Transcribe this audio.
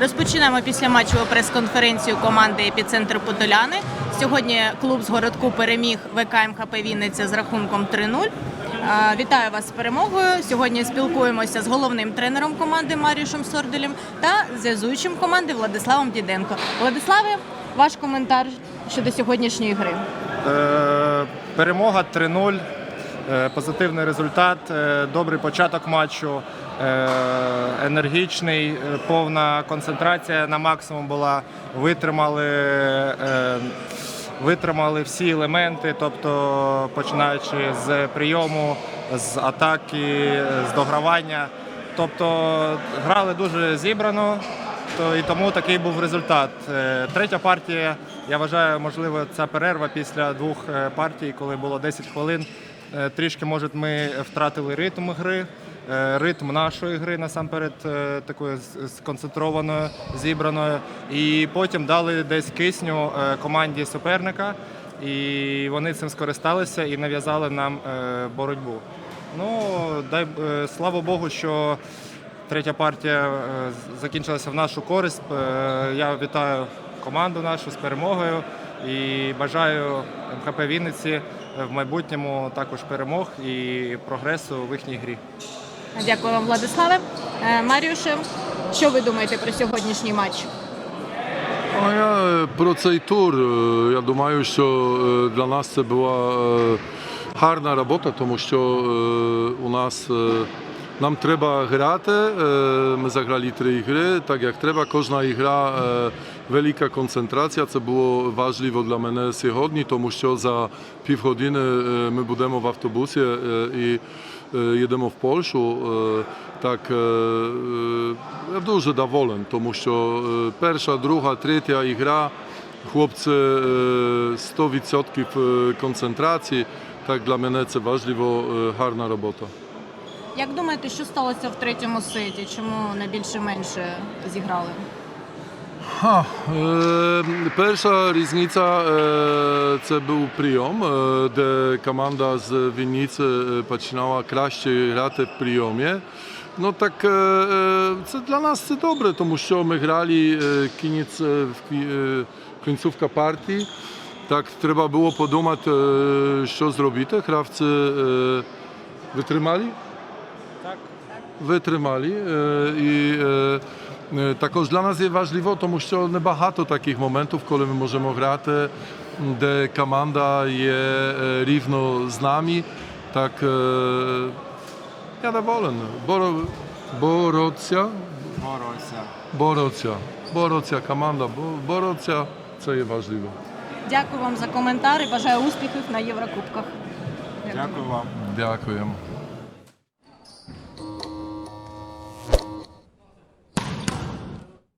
Розпочинаємо після матчеву прес-конференцію команди Епіцентр Подоляни. Сьогодні клуб з городку переміг ВК МХП Вінниця з рахунком 3-0. Е, Вітаю вас з перемогою. Сьогодні спілкуємося з головним тренером команди Маріушем Сорделем та зв'язуючим команди Владиславом Діденко. Владиславе, ваш коментар щодо сьогоднішньої гри. Е, Перемога 3-0. Е, Позитивний результат, е, добрий початок матчу, е, енергічний, повна концентрація на максимум була. Витримали, витримали всі елементи, тобто починаючи з прийому, з атаки, з догравання. Тобто грали дуже зібрано, то і тому такий був результат. Третя партія, я вважаю, можливо, ця перерва після двох партій, коли було 10 хвилин. Е, Трішки, може, ми втратили ритм гри, е, ритм нашої гри насамперед е, такою сконцентрованою, зібраною. І потім дали десь кисню команді суперника, і вони цим скористалися і нав'язали нам боротьбу. Ну, дай слава Богу, що третя партія закінчилася в нашу користь. Я вітаю команду нашу з перемогою і бажаю МХП Вінниці в майбутньому також перемог і прогресу в їхній грі. Дякую вам, Владиславе. Е, Маріуше, що ви думаєте про сьогоднішній матч? А я е, про цей тур. е, Я думаю, що для нас це була гарна робота, тому що у нас нам треба грати. е, Ми заграли три ігри, так як треба. Кожна ігра е, велика концентрація. Це було важливо для мене сьогодні, тому що за півгодини е, ми будемо в автобусі е, і е, їдемо в Польщу. Е, Так е, е, я дуже доволен, тому що е, перша, друга, третя ігра, хлопці е, 100% е, концентрації. Так для мене це важливо, е, гарна робота. Як думаєте, що сталося в третьому сеті? Чому не більше-менше зіграли? Ха, е, перша різниця е, це був прийом, е, де команда з Вінниці е, починала краще грати в прийомі. Ну так е, е, це для нас це добре, тому що ми грали е, кінець е, в кі- е, кінцівка партії. І е, е, також для нас є важливо, тому що небагато таких моментів, коли ми можемо грати, де команда є рівно з нами. Так я доволен. Боро, бороться, Боровся. бороться, бороться команда, бо- бороться, це є важливо. Дякую вам за коментар і бажаю успіхів на Єврокубках. Дякую вам. Дякуємо.